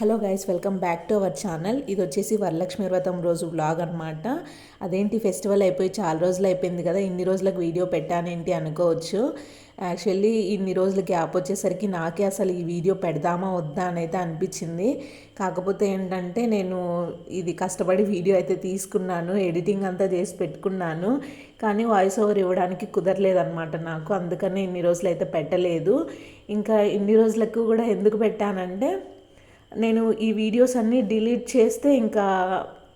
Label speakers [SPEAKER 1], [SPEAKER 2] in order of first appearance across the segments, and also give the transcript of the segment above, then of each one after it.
[SPEAKER 1] Hello guys welcome back to our channel. ఇది వచ్చేసి వరలక్ష్మి వ్రతం రోజు బ్లాగ్ అనమాట అదేంటి ఫెస్టివల్ అయిపోయి చాలా రోజులు అయిపోయింది కదా ఇన్ని రోజులకు వీడియో పెట్టానేంటి అనుకోవచ్చు. యాక్చువల్లీ ఇన్ని రోజులు గ్యాప్ వచ్చేసరికి నాకే అసలు ఈ వీడియో పెడదామా వద్దా అని అయితే అనిపించింది. కాకపోతే ఏంటంటే నేను ఇది కష్టపడి వీడియో అయితే తీసుకున్నాను ఎడిటింగ్ అంతా చేసి పెట్టుకున్నాను. కానీ వాయిస్ ఓవర్ ఇవ్వడానికి కుదరలేదన్నమాట నాకు అందుకనే ఇన్ని రోజులు అయితే పెట్టలేదు. ఇంకా ఇన్ని రోజులకు కూడా ఎందుకు పెట్టానంటే నేను ఈ వీడియోస్ అన్నీ డిలీట్ చేస్తే ఇంకా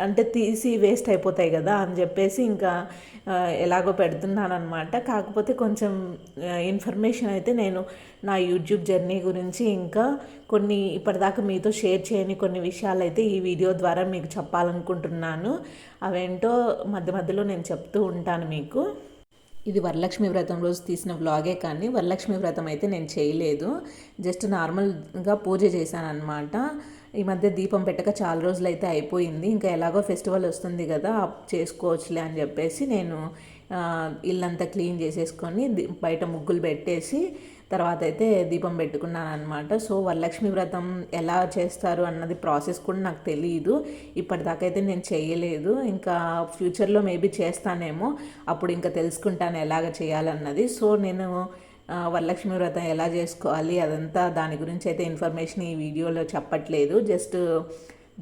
[SPEAKER 1] అంటే తీసి వేస్ట్ అయిపోతాయి కదా అని చెప్పేసి ఇంకా ఎలాగో పెడుతున్నాను అనమాట కాకపోతే కొంచెం ఇన్ఫర్మేషన్ అయితే నేను నా యూట్యూబ్ జర్నీ గురించి ఇంకా కొన్ని ఇప్పటిదాకా మీతో షేర్ చేయని కొన్ని విషయాలు అయితే ఈ వీడియో ద్వారా మీకు చెప్పాలనుకుంటున్నాను. అవేంటో మధ్య మధ్యలో నేను చెప్తూ ఉంటాను మీకు. ఇది వరలక్ష్మి వ్రతం రోజు తీసిన వ్లాగే కానీ వరలక్ష్మి వ్రతం అయితే నేను చేయలేదు. జస్ట్ నార్మల్గా పూజ చేశాను అనమాట ఈ మధ్య దీపం పెట్టక చాలా రోజులు అయితే అయిపోయింది. ఇంకా ఎలాగో ఫెస్టివల్ వస్తుంది కదా చేసుకోవచ్చులే అని చెప్పేసి నేను ఇల్లంతా క్లీన్ చేసేసుకొని బయట ముగ్గులు పెట్టేసి తర్వాత అయితే దీపం పెట్టుకున్నాను అనమాట సో వరలక్ష్మి వ్రతం ఎలా చేస్తారు అన్నది ప్రాసెస్ కూడా నాకు తెలియదు ఇప్పటిదాకా అయితే నేను చేయలేదు. ఇంకా ఫ్యూచర్లో మేబీ చేస్తానేమో. అప్పుడు ఇంకా తెలుసుకుంటాను ఎలాగ చేయాలన్నది. సో నేను వరలక్ష్మి వ్రతం ఎలా చేసుకోవాలి అదంతా దాని గురించి అయితే ఇన్ఫర్మేషన్ ఈ వీడియోలో చెప్పట్లేదు. జస్ట్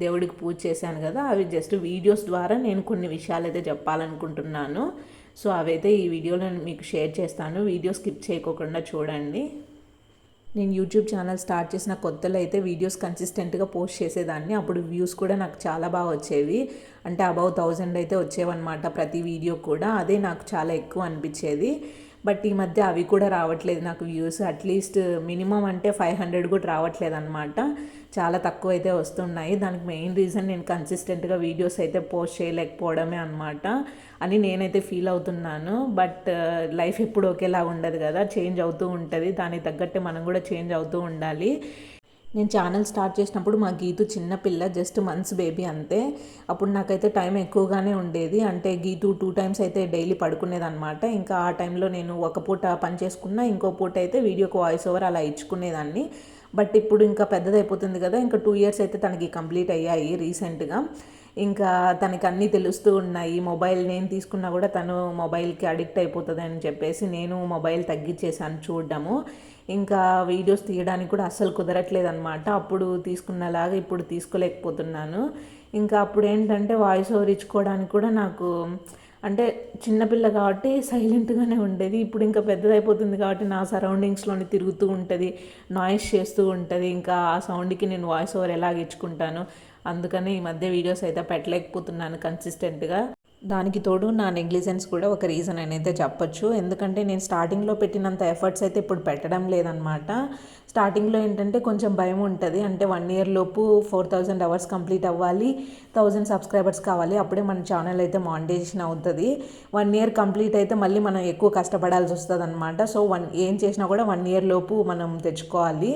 [SPEAKER 1] దేవుడికి పూజ చేశాను కదా అవి జస్ట్ వీడియోస్ ద్వారా నేను కొన్ని విషయాలు అయితే చెప్పాలనుకుంటున్నాను. సో అవైతే ఈ వీడియోలో మీకు షేర్ చేస్తాను. వీడియో స్కిప్ చేయకోకుండా చూడండి. నేను యూట్యూబ్ ఛానల్ స్టార్ట్ చేసిన కొత్తలో అయితే వీడియోస్ కన్సిస్టెంట్గా పోస్ట్ చేసేదాన్ని. అప్పుడు వ్యూస్ కూడా నాకు చాలా బాగా వచ్చేవి. అంటే అబౌవ్ థౌజండ్ అయితే వచ్చేవన్నమాట ప్రతి వీడియో కూడా. అదే నాకు చాలా ఎక్కువ అనిపించేది. బట్ ఈ మధ్య అవి కూడా రావట్లేదు నాకు వ్యూస్. అట్లీస్ట్ మినిమం అంటే ఫైవ్ హండ్రెడ్ కూడా రావట్లేదు అనమాట చాలా తక్కువ అయితే వస్తున్నాయి. దానికి మెయిన్ రీజన్ నేను కన్సిస్టెంట్గా వీడియోస్ అయితే పోస్ట్ చేయలేకపోవడమే అనమాట అని నేనైతే ఫీల్ అవుతున్నాను. బట్ లైఫ్ ఎప్పుడు ఒకేలా ఉండదు కదా. చేంజ్ అవుతూ ఉంటుంది. దానికి తగ్గట్టే మనం కూడా చేంజ్ అవుతూ ఉండాలి. నేను ఛానల్ స్టార్ట్ చేసినప్పుడు మా గీతు చిన్నపిల్ల జస్ట్ మంత్స్ బేబీ అంతే. అప్పుడు నాకైతే టైం ఎక్కువగానే ఉండేది. అంటే గీతు టూ టైమ్స్ అయితే డైలీ పడుకునేది అనమాట ఇంకా ఆ టైంలో నేను ఒక పూట పని చేసుకున్నా ఇంకో పూట అయితే వీడియోకి వాయిస్ ఓవర్ అలా ఇచ్చుకునేదాన్ని. బట్ ఇప్పుడు ఇంకా పెద్దదైపోతుంది కదా ఇంకా టూ ఇయర్స్ అయితే తనకి కంప్లీట్ అయ్యాయి రీసెంట్గా ఇంకా తనకి అన్నీ తెలుస్తూ ఉన్నాయి. మొబైల్ నేను తీసుకున్నా కూడా తను మొబైల్కి అడిక్ట్ అయిపోతుంది అని చెప్పేసి నేను మొబైల్ తగ్గించేసాను చూడడము. ఇంకా వీడియోస్ తీయడానికి కూడా అస్సలు కుదరట్లేదు అనమాట అప్పుడు తీసుకున్నలాగా ఇప్పుడు తీసుకోలేకపోతున్నాను. ఇంకా అప్పుడు ఏంటంటే వాయిస్ ఓవర్ ఇచ్చుకోవడానికి కూడా నాకు అంటే చిన్నపిల్ల కాబట్టి సైలెంట్గానే ఉండేది. ఇప్పుడు ఇంకా పెద్దదైపోతుంది కాబట్టి నా సరౌండింగ్స్లోని తిరుగుతూ ఉంటుంది నాయిస్ చేస్తూ ఉంటుంది. ఇంకా ఆ సౌండ్కి నేను వాయిస్ ఓవర్ ఎలాగ ఇచ్చుకుంటాను? అందుకని ఈ మధ్య వీడియోస్ అయితే పెట్టలేకపోతున్నాను కన్సిస్టెంట్గా దానికి తోడు నా నెగ్లిజెన్స్ కూడా ఒక రీజన్ అని అయితే చెప్పొచ్చు. ఎందుకంటే నేను స్టార్టింగ్లో పెట్టినంత ఎఫర్ట్స్ అయితే ఇప్పుడు పెట్టడం లేదనమాట స్టార్టింగ్లో ఏంటంటే కొంచెం భయం ఉంటుంది. అంటే వన్ ఇయర్ లోపు ఫోర్ థౌజండ్ అవర్స్ కంప్లీట్ అవ్వాలి. థౌజండ్ సబ్స్క్రైబర్స్ కావాలి. అప్పుడే మన ఛానల్ అయితే మానిటైజేషన్ అవుతుంది. వన్ ఇయర్ కంప్లీట్ అయితే మళ్ళీ మనం ఎక్కువ కష్టపడాల్సి వస్తుంది అనమాట సో వన్ ఏం చేసినా కూడా వన్ ఇయర్ లోపు మనం తెచ్చుకోవాలి.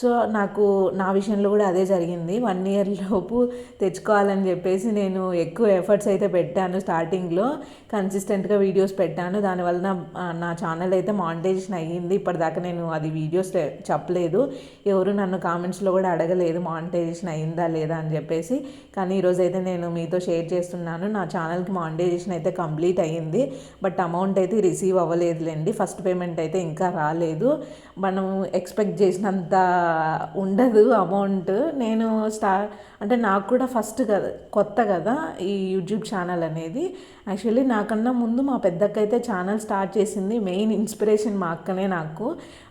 [SPEAKER 1] సో నాకు నా విషయంలో కూడా అదే జరిగింది. వన్ ఇయర్ లోపు తెచ్చుకోవాలని చెప్పేసి నేను ఎక్కువ ఎఫర్ట్స్ అయితే పెట్టాను స్టార్టింగ్లో కన్సిస్టెంట్గా వీడియోస్ పెట్టాను. దానివల్ల నా ఛానల్ అయితే మానిటైజేషన్ అయ్యింది. ఇప్పటిదాకా నేను అది వీడియోస్ చెప్పలేదు. ఎవరు నన్ను కామెంట్స్లో కూడా అడగలేదు మానిటైజేషన్ అయిందా లేదా అని చెప్పేసి. కానీ ఈరోజు అయితే నేను మీతో షేర్ చేస్తున్నాను. నా ఛానల్కి మానిటైజేషన్ అయితే కంప్లీట్ అయ్యింది. బట్ అమౌంట్ అయితే రిసీవ్ అవ్వలేదులేండి. ఫస్ట్ పేమెంట్ అయితే ఇంకా రాలేదు. మనం ఎక్స్పెక్ట్ చేసినంత ఉండదు అమౌంట్ నేను స్టా అంటే నాకు కూడా ఫస్ట్ కదా కొత్త కదా ఈ యూట్యూబ్ ఛానల్ అనేది. యాక్చువల్లీ నాకన్నా ముందు మా పెద్దక్క అయితే ఛానల్ స్టార్ట్ చేసింది మెయిన్ ఇన్స్పిరేషన్ మా అక్కనే నాకు.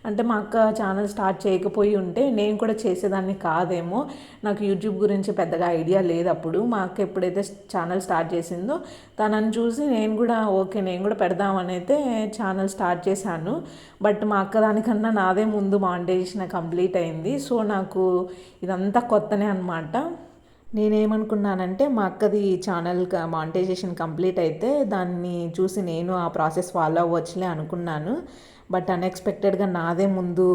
[SPEAKER 1] అంటే మా అక్క ఛానల్ స్టార్ట్ చేయకపోయి ఉంటే నేను కూడా చేసేదాన్ని కాదేమో. నాకు యూట్యూబ్ గురించి పెద్దగా ఐడియా లేదు అప్పుడు. మా అక్క ఎప్పుడైతే ఛానల్ స్టార్ట్ చేసిందో తనని చూసి నేను కూడా ఓకే నేను కూడా పెడదామని అయితే ఛానల్ స్టార్ట్ చేశాను. బట్ మా అక్క దానికన్నా నాదే ముందు మాండేషన్ కంప్లీట్ అయింది. సో నాకు ఇదంతా కొత్తనే అనమాట నేనేమనుకున్నానంటే మా అక్కది ఛానల్ మానిటైజేషన్ కంప్లీట్ అయితే దాన్ని చూసి నేను ఆ ప్రాసెస్ ఫాలో అవ్వచ్చులే అనుకున్నాను. బట్ అన్ఎక్స్పెక్టెడ్గా నాదే ముందు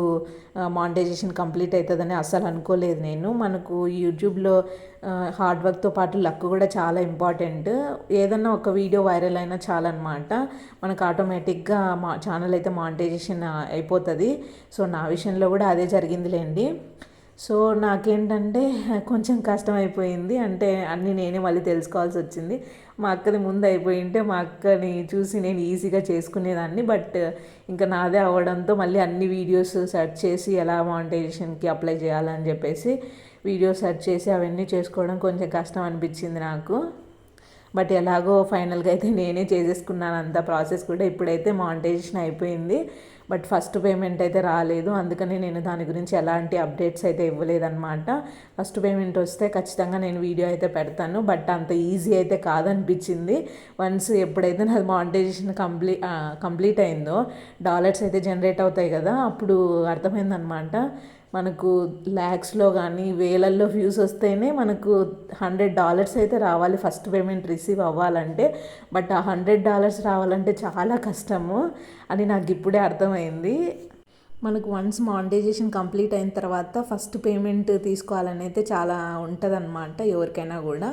[SPEAKER 1] మానిటైజేషన్ కంప్లీట్ అవుతుందని అస్సలు అనుకోలేదు నేను. మనకు యూట్యూబ్లో హార్డ్ వర్క్తో పాటు లక్ కూడా చాలా ఇంపార్టెంట్ ఏదన్నా ఒక వీడియో వైరల్ అయినా చాలన్నమాట. మనకు ఆటోమేటిక్గా మా ఛానల్ అయితే మానిటైజేషన్ అయిపోతుంది. సో నా విషయంలో కూడా అదే జరిగిందిలేండి. సో నాకేంటంటే కొంచెం కష్టం అయిపోయింది అంటే అన్నీ నేనే మళ్ళీ తెలుసుకోవాల్సి వచ్చింది మా అక్కది ముందు అయిపోయి ఉంటే మా అక్కని చూసి నేను ఈజీగా చేసుకునేదాన్ని. బట్ ఇంకా నాదే అవ్వడంతో మళ్ళీ అన్ని వీడియోస్ సెర్చ్ చేసి ఎలా మానిటైజేషన్కి అప్లై చేయాలని చెప్పేసి వీడియో సెర్చ్ చేసి అవన్నీ చేసుకోవడం కొంచెం కష్టం అనిపించింది నాకు. బట్ ఎలాగో ఫైనల్గా అయితే నేనే చేసేసుకున్నాను అంత ప్రాసెస్ కూడా. ఇప్పుడైతే మానిటైజేషన్ అయిపోయింది. బట్ ఫస్ట్ పేమెంట్ అయితే రాలేదు. అందుకని నేను దాని గురించి ఎలాంటి అప్డేట్స్ అయితే ఇవ్వలేదన్నమాట. ఫస్ట్ పేమెంట్ వస్తే ఖచ్చితంగా నేను వీడియో అయితే పెడతాను. బట్ అంత ఈజీ అయితే కాదనిపించింది. వన్స్ ఎప్పుడైతే నాది మానిటైజేషన్ కంప్లీట్ కంప్లీట్ అయిందో డాలర్స్ అయితే జనరేట్ అవుతాయి కదా అప్పుడు అర్థమైందనమాట మనకు ల్యాక్స్లో కానీ వేలల్లో వ్యూస్ వస్తేనే మనకు హండ్రెడ్ డాలర్స్ అయితే రావాలి ఫస్ట్ పేమెంట్ రిసీవ్ అవ్వాలంటే. బట్ ఆ హండ్రెడ్ డాలర్స్ రావాలంటే చాలా కష్టము అని నాకు ఇప్పుడే అర్థమైంది. మనకు వన్స్ మానిటైజేషన్ కంప్లీట్ అయిన తర్వాత ఫస్ట్ పేమెంట్ తీసుకోవాలని అయితే చాలా ఉంటుందన్నమాట ఎవరికైనా కూడా.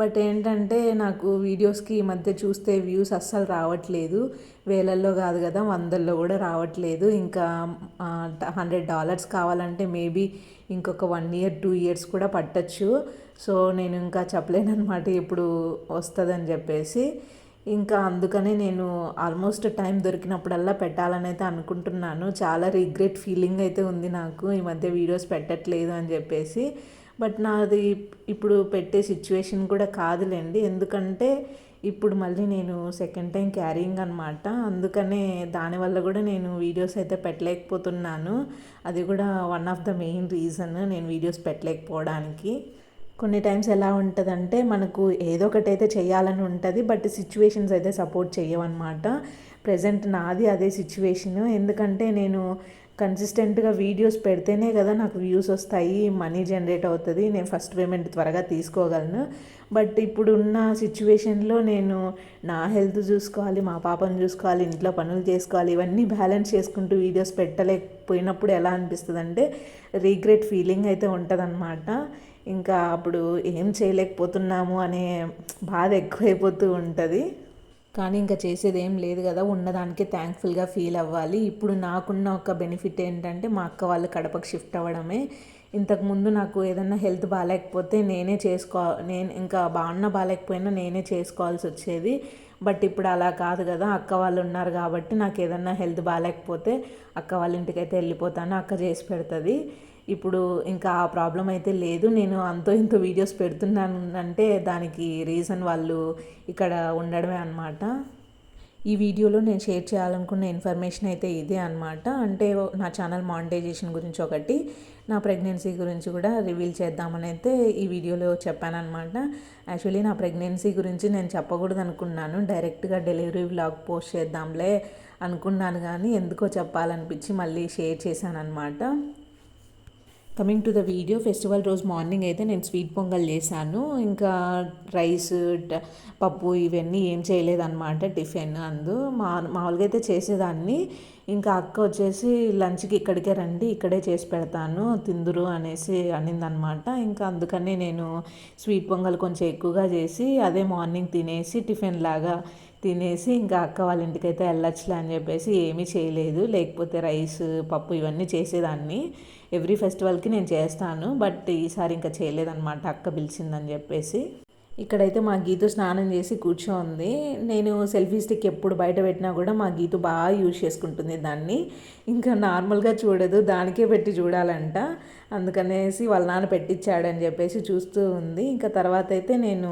[SPEAKER 1] బట్ ఏంటంటే నాకు వీడియోస్కి ఈ మధ్య చూస్తే వ్యూస్ అస్సలు రావట్లేదు. వేలల్లో కాదు కదా వందల్లో కూడా రావట్లేదు. ఇంకా హండ్రెడ్ డాలర్స్ కావాలంటే మేబీ ఇంకొక వన్ ఇయర్ టూ ఇయర్స్ కూడా పట్టచ్చు. సో నేను ఇంకా చెప్పలేనమాట ఇప్పుడు వస్తుందని చెప్పేసి. ఇంకా అందుకనే నేను ఆల్మోస్ట్ టైం దొరికినప్పుడల్లా పెట్టాలని అయితే అనుకుంటున్నాను. చాలా రిగ్రెట్ ఫీలింగ్ అయితే ఉంది నాకు ఈ మధ్య వీడియోస్ పెట్టట్లేదు అని చెప్పేసి. బట్ నాది ఇప్పుడు పెట్టే సిచ్యువేషన్ కూడా కాదులేండి. ఎందుకంటే ఇప్పుడు మళ్ళీ నేను సెకండ్ టైం క్యారింగ్ అనమాట అందుకనే దానివల్ల కూడా నేను వీడియోస్ అయితే పెట్టలేకపోతున్నాను. అది కూడా one of the main reason నేను వీడియోస్ పెట్టలేకపోవడానికి. కొన్ని టైమ్స్ ఎలా ఉంటుందంటే మనకు ఏదో ఒకటి అయితే చేయాలని ఉంటుంది బట్ సిచ్యువేషన్స్ అయితే సపోర్ట్ చేయవన్నమాట ప్రజెంట్ నాది అదే సిచ్యువేషన్ ఎందుకంటే నేను కన్సిస్టెంట్గా వీడియోస్ పెడితేనే కదా నాకు వ్యూస్ వస్తాయి మనీ జనరేట్ అవుతుంది నేను ఫస్ట్ పేమెంట్ త్వరగా తీసుకోగలను. బట్ ఇప్పుడున్న సిచ్యువేషన్లో నేను నా హెల్త్ చూసుకోవాలి మా పాపను చూసుకోవాలి ఇంట్లో పనులు చేసుకోవాలి ఇవన్నీ బ్యాలెన్స్ చేసుకుంటూ వీడియోస్ పెట్టలేకపోయినప్పుడు ఎలా అనిపిస్తుంది అంటే రీగ్రెట్ ఫీలింగ్ అయితే ఉంటుందన్నమాట. ఇంకా అప్పుడు ఏం చేయలేకపోతున్నాము అనే బాధ ఎక్కువైపోతూ ఉంటుంది. కానీ ఇంకా చేసేది ఏం లేదు కదా ఉన్నదానికే థ్యాంక్ఫుల్గా ఫీల్ అవ్వాలి. ఇప్పుడు నాకున్న ఒక బెనిఫిట్ ఏంటంటే మా అక్క వాళ్ళు కడపకు షిఫ్ట్ అవ్వడమే. ఇంతకుముందు నాకు ఏదన్నా హెల్త్ బాగాలేకపోతే నేనే చేసుకో నేను ఇంకా బాగున్నా బాగాలేకపోయినా నేనే చేసుకోవాల్సి వచ్చేది. బట్ ఇప్పుడు అలా కాదు కదా అక్క వాళ్ళు ఉన్నారు కాబట్టి నాకు ఏదన్నా హెల్త్ బాగాలేకపోతే అక్క వాళ్ళ ఇంటికైతే వెళ్ళిపోతాను అక్క చేసి పెడుతుంది. ఇప్పుడు ఇంకా ఆ ప్రాబ్లం అయితే లేదు నేను అంతో ఇంతో వీడియోస్ పెడుతున్నాను అంటే దానికి రీజన్ వాళ్ళు ఇక్కడ ఉండడమే అనమాట ఈ వీడియోలో నేను షేర్ చేయాలనుకున్న ఇన్ఫర్మేషన్ అయితే ఇదే అనమాట అంటే నా ఛానల్ మానిటైజేషన్ గురించి ఒకటి నా ప్రెగ్నెన్సీ గురించి కూడా రివీల్ చేద్దామని అయితే ఈ వీడియోలో చెప్పానమాట యాక్చువల్లీ నా ప్రెగ్నెన్సీ గురించి నేను చెప్పకూడదు అనుకున్నాను డైరెక్ట్గా డెలివరీ వ్లాగ్ పోస్ట్ చేద్దాంలే అనుకున్నాను కానీ ఎందుకో చెప్పాలనిపించి మళ్ళీ షేర్ చేశాను అనమాట coming to the video festival రోజు మార్నింగ్ అయితే నేను స్వీట్ పొంగల్ చేశాను. ఇంకా రైస్ పప్పు ఇవన్నీ ఏం చేయలేదన్నమాట టిఫిన్ అందు. మా మామూలుగా అయితే చేసేదాన్ని. ఇంకా అక్క వచ్చేసి లంచ్కి ఇక్కడికే రండి ఇక్కడే చేసి పెడతాను తిందురు అనేసి అనిందనమాట ఇంకా అందుకనే నేను స్వీట్ పొంగల్ కొంచెం ఎక్కువగా చేసి అదే మార్నింగ్ తినేసి టిఫిన్ లాగా తినేసి ఇంకా అక్క వాళ్ళ ఇంటికైతే వెళ్ళొచ్చులే అని చెప్పేసి ఏమీ చేయలేదు. లేకపోతే రైస్ పప్పు ఇవన్నీ చేసేదాన్ని. ఎవ్రీ ఫెస్టివల్కి నేను చేస్తాను బట్ ఈసారి ఇంకా చేయలేదన్నమాట అక్క పిలిచిందని చెప్పేసి. ఇక్కడైతే మా గీతు స్నానం చేసి కూర్చోంది. నేను సెల్ఫీ స్టిక్ ఎప్పుడు బయట పెట్టినా కూడా మా గీతు బాగా యూజ్ చేసుకుంటుంది దాన్ని. ఇంకా నార్మల్గా చూడదు దానికే పెట్టి చూడాలంట. అందుకనేసి వాళ్ళ నాన్న పెట్టించాడని చెప్పేసి చూస్తూ ఉంది. ఇంకా తర్వాత అయితే నేను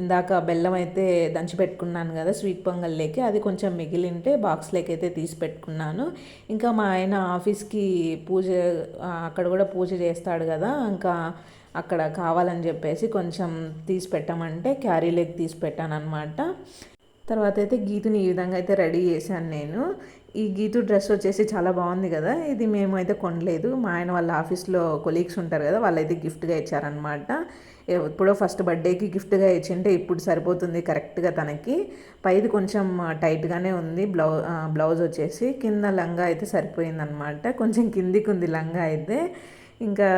[SPEAKER 1] ఇందాక బెల్లం అయితే దంచి పెట్టుకున్నాను కదా స్వీట్ పొంగల్లోకి అది కొంచెం మిగిలింటే బాక్స్లోకి అయితే తీసి పెట్టుకున్నాను. ఇంకా మా ఆయన ఆఫీస్కి పూజ అక్కడ కూడా పూజ చేస్తాడు కదా ఇంకా అక్కడ కావాలని చెప్పేసి కొంచెం తీసి పెట్టమంటే క్యారీ లెగ్ తీసి పెట్టాను అనమాట తర్వాత అయితే గీతుని ఈ విధంగా అయితే రెడీ చేశాను నేను. ఈ గీతు డ్రెస్ వచ్చేసి చాలా బాగుంది కదా ఇది మేము అయితే కొనలేదు. మా ఆయన వాళ్ళ ఆఫీస్లో కొలీగ్స్ ఉంటారు కదా వాళ్ళైతే గిఫ్ట్గా ఇచ్చారనమాట ఎప్పుడో ఫస్ట్ బర్త్డేకి గిఫ్ట్గా ఇచ్చింటే ఇప్పుడు సరిపోతుంది కరెక్ట్గా తనకి. పైది కొంచెం టైట్గానే ఉంది. బ్లౌ బ్లౌజ్ వచ్చేసి కింద లంగా అయితే సరిపోయిందనమాట కొంచెం కిందికి ఉంది లంగా అయితే. ఇంకా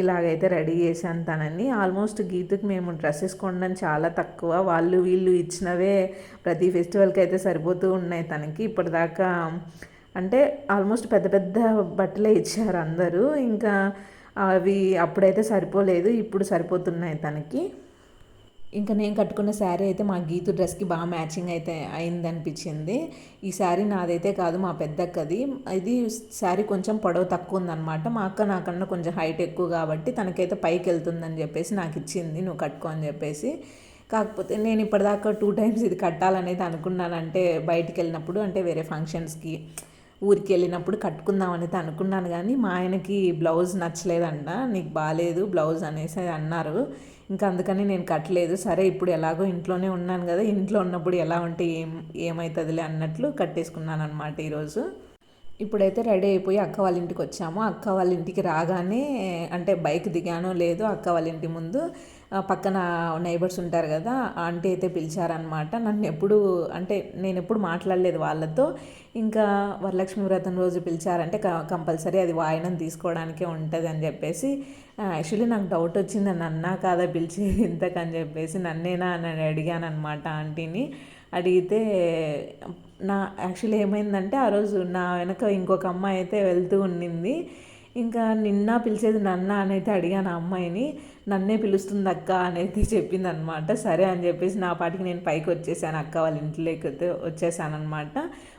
[SPEAKER 1] ఇలాగైతే రెడీ చేశాను తనని. ఆల్మోస్ట్ గీతకి మేము డ్రెస్సెస్ కొనడం చాలా తక్కువ. వాళ్ళు వీళ్ళు ఇచ్చినవే ప్రతి ఫెస్టివల్కి అయితే సరిపోతూ ఉన్నాయి తనకి. ఇప్పటిదాకా అంటే ఆల్మోస్ట్ పెద్ద పెద్ద బట్టలే ఇచ్చారు అందరూ. ఇంకా అవి అప్పుడైతే సరిపోలేదు ఇప్పుడు సరిపోతున్నాయి తనకి. ఇంకా నేను కట్టుకున్న శారీ అయితే మా గీతు డ్రెస్కి బాగా మ్యాచింగ్ అయితే అయిందనిపించింది. ఈ శారీ నాదైతే కాదు మా పెద్దక్కది. ఇది శారీ కొంచెం పొడవు తక్కువ ఉందన్నమాట. మా అక్క నాకన్నా కొంచెం హైట్ ఎక్కువ కాబట్టి తనకైతే పైకి వెళ్తుందని చెప్పేసి నాకు ఇచ్చింది నువ్వు కట్టుకో అని చెప్పేసి. కాకపోతే నేను ఇప్పటిదాకా టూ టైమ్స్ ఇది కట్టాలనేది అనుకున్నాను అంటే బయటికి వెళ్ళినప్పుడు అంటే వేరే ఫంక్షన్స్కి ఊరికి వెళ్ళినప్పుడు కట్టుకుందామనేది అనుకున్నాను కానీ మా ఆయనకి బ్లౌజ్ నచ్చలేదంట. నీకు బాగాలేదు బ్లౌజ్ అనేసి అన్నారు. ఇంకా అందుకని నేను కట్టలేదు. సరే ఇప్పుడు ఎలాగో ఇంట్లోనే ఉన్నాను కదా ఇంట్లో ఉన్నప్పుడు ఎలా ఉంటే ఏం ఏమవుతుందిలే అన్నట్లు కట్టేసుకున్నాను అనమాట ఈరోజు. ఇప్పుడైతే రెడీ అయిపోయి అక్క వాళ్ళ ఇంటికి వచ్చాము. అక్క వాళ్ళ ఇంటికి రాగానే అంటే బైక్ దిగానో లేదో అక్క వాళ్ళ ఇంటి ముందు పక్కన నైబర్స్ ఉంటారు కదా ఆంటీ అయితే పిలిచారనమాట నన్ను ఎప్పుడు అంటే నేను ఎప్పుడు మాట్లాడలేదు వాళ్ళతో. ఇంకా వరలక్ష్మి వ్రతం రోజు పిలిచారంటే కంపల్సరీ అది వాయినం తీసుకోవడానికే ఉంటుంది అని చెప్పేసి యాక్చువల్లీ నాకు డౌట్ వచ్చింది నన్నా కాదా పిలిచి ఇంతకని చెప్పేసి నన్నేనా అని అడిగాను అనమాట ఆంటీని. అడిగితే నా యాక్చువల్లీ ఏమైందంటే ఆ రోజు నా వెనక ఇంకొక అమ్మాయి అయితే వెళ్తూ ఉండింది. ఇంకా నిన్న పిలిచేది నన్న అనేది అడిగాను ఆ అమ్మాయిని. నన్నే పిలుస్తుంది అక్క అనేది చెప్పింది అనమాట సరే అని చెప్పేసి నా పాటికి నేను పైకి వచ్చేసాను అక్క వాళ్ళ ఇంట్లోకి వచ్చేసాను అనమాట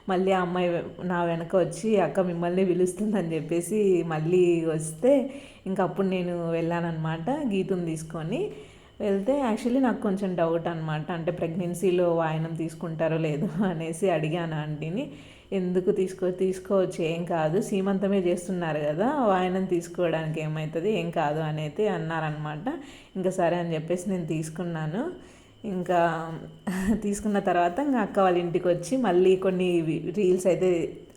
[SPEAKER 1] మళ్ళీ ఆ అమ్మాయి నా వెనక వచ్చి అక్క మిమ్మల్ని పిలుస్తుందని చెప్పేసి మళ్ళీ వస్తే ఇంకా అప్పుడు నేను వెళ్ళానమాట గీతం తీసుకొని. వెళ్తే యాక్చువల్లీ నాకు కొంచెం డౌట్ అనమాట. అంటే ప్రెగ్నెన్సీలో వాయనం తీసుకుంటారో లేదో అనేసి అడిగాను ఆంటీని. ఎందుకు తీసుకో తీసుకోవచ్చు ఏం కాదు. సీమంతమే చేస్తున్నారు కదా వాయనం తీసుకోవడానికి ఏమవుతుంది ఏం కాదు అనేది అన్నారనమాట ఇంకా సరే అని చెప్పేసి నేను తీసుకున్నాను. ఇంకా తీసుకున్న తర్వాత ఇంకా అక్క వాళ్ళ ఇంటికి వచ్చి మళ్ళీ కొన్ని రీల్స్ అయితే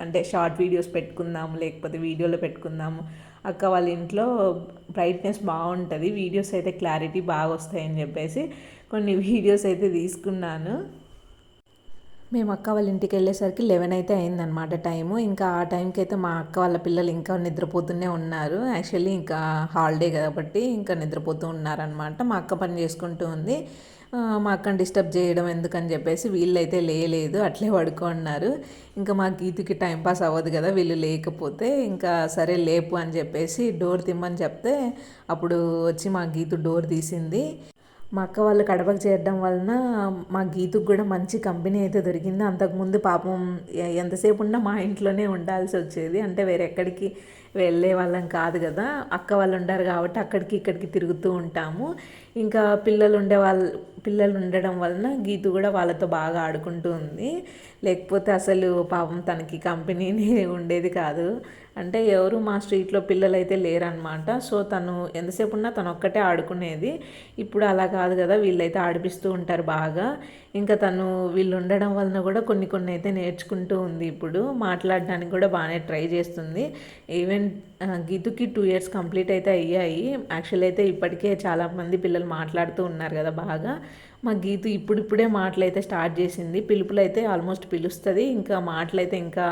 [SPEAKER 1] అంటే షార్ట్ వీడియోస్ పెట్టుకుందాము లేకపోతే వీడియోలో పెట్టుకుందాము. అక్క వాళ్ళ ఇంట్లో బ్రైట్నెస్ బాగుంటుంది వీడియోస్ అయితే క్లారిటీ బాగా వస్తాయని చెప్పేసి కొన్ని వీడియోస్ అయితే తీసుకున్నాను. మేము అక్క వాళ్ళ ఇంటికి వెళ్ళేసరికి లెవెన్ అయితే అయిందనమాట టైము. ఇంకా ఆ టైంకి అయితే మా అక్క వాళ్ళ పిల్లలు ఇంకా నిద్రపోతూనే ఉన్నారు. యాక్చువల్లీ ఇంకా హాలిడే కాబట్టి ఇంకా నిద్రపోతూ ఉన్నారనమాట మా అక్క పని చేసుకుంటూ ఉంది. మా అక్కని డిస్టర్బ్ చేయడం ఎందుకని చెప్పేసి వీళ్ళైతే లేలేదు అట్లే పడుకున్నారు ఇంకా మా గీతుకి టైంపాస్ అవ్వదు కదా వీళ్ళు లేకపోతే ఇంకా సరే లేపు అని చెప్పేసి డోర్ తిమ్మని చెప్తే అప్పుడు వచ్చి మా గీతు డోర్ తీసింది. మా అక్క వాళ్ళు కడపకు చేరడం వలన మా గీతుకు కూడా మంచి కంపెనీ అయితే దొరికింది. అంతకుముందు పాపం ఎంతసేపు ఉన్నా మా ఇంట్లోనే ఉండాల్సి వచ్చేది. అంటే వేరే ఎక్కడికి వెళ్ళే వాళ్ళం కాదు కదా. అక్క వాళ్ళు ఉండారు కాబట్టి అక్కడికి ఇక్కడికి తిరుగుతూ ఉంటాము. ఇంకా పిల్లలు ఉండే వాళ్ళు పిల్లలు ఉండడం వలన గీతు కూడా వాళ్ళతో బాగా ఆడుకుంటూ ఉంది. లేకపోతే అసలు పాపం తనకి కంపెనీని ఉండేది కాదు. అంటే ఎవరు మా స్ట్రీట్లో పిల్లలు అయితే లేరనమాట సో తను ఎంతసేపు ఉన్నా తను ఒక్కటే ఆడుకునేది. ఇప్పుడు అలా కాదు కదా వీళ్ళైతే ఆడిపిస్తూ ఉంటారు బాగా. ఇంకా తను వీళ్ళు ఉండడం వలన కూడా కొన్ని కొన్ని అయితే నేర్చుకుంటూ ఉంది ఇప్పుడు. మాట్లాడడానికి కూడా బాగానే ట్రై చేస్తుంది. ఈవెన్ గీతుకి టూ ఇయర్స్ కంప్లీట్ అయితే అయ్యాయి. యాక్చువల్ అయితే ఇప్పటికే చాలామంది పిల్లలు మాట్లాడుతూ ఉన్నారు కదా బాగా. మా గీతు ఇప్పుడిప్పుడే మాటలు అయితే స్టార్ట్ చేసింది. పిలుపులు అయితే ఆల్మోస్ట్ పిలుస్తుంది. ఇంకా మాటలు అయితే ఇంకా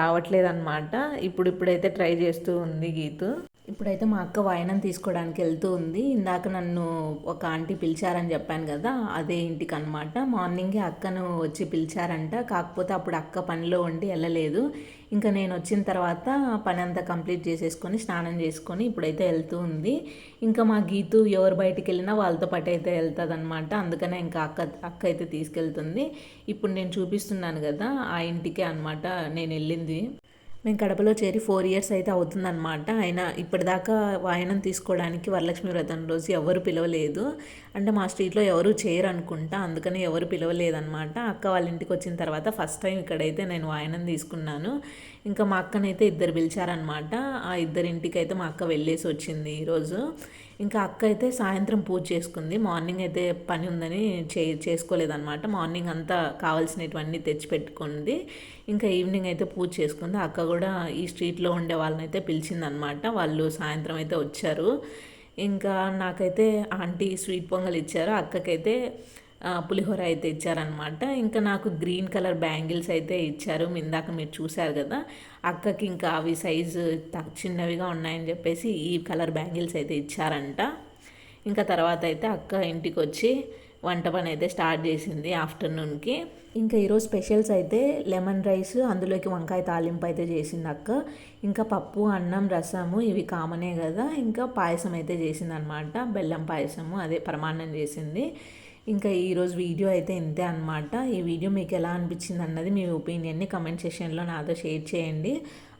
[SPEAKER 1] రావట్లేదు అనమాట ఇప్పుడిప్పుడైతే ట్రై చేస్తూ ఉంది గీతు. ఇప్పుడైతే మా అక్క వాయనం తీసుకోవడానికి వెళ్తూ ఉంది. ఇందాక నన్ను ఒక ఆంటీ పిలిచారని చెప్పాను కదా అదే ఇంటికి అనమాట మార్నింగే అక్కను వచ్చి పిలిచారంట. కాకపోతే అప్పుడు అక్క పనిలో ఉండి వెళ్ళలేదు. ఇంకా నేను వచ్చిన తర్వాత పని అంతా కంప్లీట్ చేసేసుకొని స్నానం చేసుకొని ఇప్పుడైతే వెళ్తూ ఉంది. ఇంకా మా గీతు ఎవరు బయటికి వెళ్ళినా వాళ్ళతో పాటు అయితే వెళ్తుంది అనమాట అందుకనే ఇంకా అక్క అక్క అయితే తీసుకెళ్తుంది. ఇప్పుడు నేను చూపిస్తున్నాను కదా ఆ ఇంటికే అనమాట నేను వెళ్ళింది. మేము కడపలో చేరి ఫోర్ ఇయర్స్ అయితే అవుతుందన్నమాట. ఆయన ఇప్పటిదాకా వాయనం తీసుకోవడానికి వరలక్ష్మి వ్రతం రోజు ఎవరు పిలవలేదు. అంటే మా స్ట్రీట్లో ఎవరు చేయరు అనుకుంటా అందుకని ఎవరు పిలవలేదన్నమాట. అక్క వాళ్ళ ఇంటికి వచ్చిన తర్వాత ఫస్ట్ టైం ఇక్కడైతే నేను వాయనం తీసుకున్నాను. ఇంకా మా అక్కనైతే ఇద్దరు పిలిచారనమాట ఆ ఇద్దరింటికి అయితే మా అక్క వెళ్ళేసి వచ్చింది ఈరోజు. ఇంకా అక్క అయితే సాయంత్రం పూజ చేసుకుంది. మార్నింగ్ అయితే పని ఉందని చే చేసుకోలేదన్నమాట. మార్నింగ్ అంతా కావాల్సినవన్నీ తెచ్చిపెట్టుకుంది ఇంకా ఈవినింగ్ అయితే పూజ చేసుకుంది. అక్క కూడా ఈ స్ట్రీట్లో ఉండే వాళ్ళని అయితే పిలిచిందనమాట వాళ్ళు సాయంత్రం అయితే వచ్చారు. ఇంకా నాకైతే ఆంటీ స్వీట్ పొంగల్ ఇచ్చారు అక్కకైతే పులిహోర అయితే ఇచ్చారనమాట ఇంకా నాకు గ్రీన్ కలర్ బ్యాంగిల్స్ అయితే ఇచ్చారు. ఇందాక మీరు చూశారు కదా అక్కకి ఇంకా అవి సైజు చిన్నవిగా ఉన్నాయని చెప్పేసి ఈ కలర్ బ్యాంగిల్స్ అయితే ఇచ్చారంట. ఇంకా తర్వాత అయితే అక్క ఇంటికి వచ్చి వంట పని అయితే స్టార్ట్ చేసింది ఆఫ్టర్నూన్కి. ఇంకా ఈరోజు స్పెషల్స్ అయితే లెమన్ రైస్ అందులోకి వంకాయ తాలింపు అయితే చేసింది అక్క. ఇంకా పప్పు అన్నం రసము ఇవి కామనే కదా ఇంకా పాయసం అయితే చేసింది అనమాట బెల్లం పాయసము అదే పరమాన్నం చేసింది. ఇంకా ఈరోజు వీడియో అయితే ఇంతే అనమాట ఈ వీడియో మీకు ఎలా అనిపించింది అన్నది మీ ఒపీనియన్ని కమెంట్ సెషన్లో నాతో షేర్ చేయండి.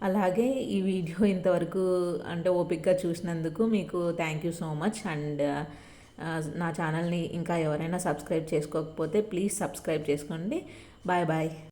[SPEAKER 1] అలాగే ఈ వీడియో ఇంతవరకు అంటే ఓపిక్గా చూసినందుకు మీకు thank you so much and నా ఛానల్ని ఇంకా ఎవరైనా సబ్స్క్రైబ్ చేసుకోకపోతే ప్లీజ్ సబ్స్క్రైబ్ చేసుకోండి. Bye bye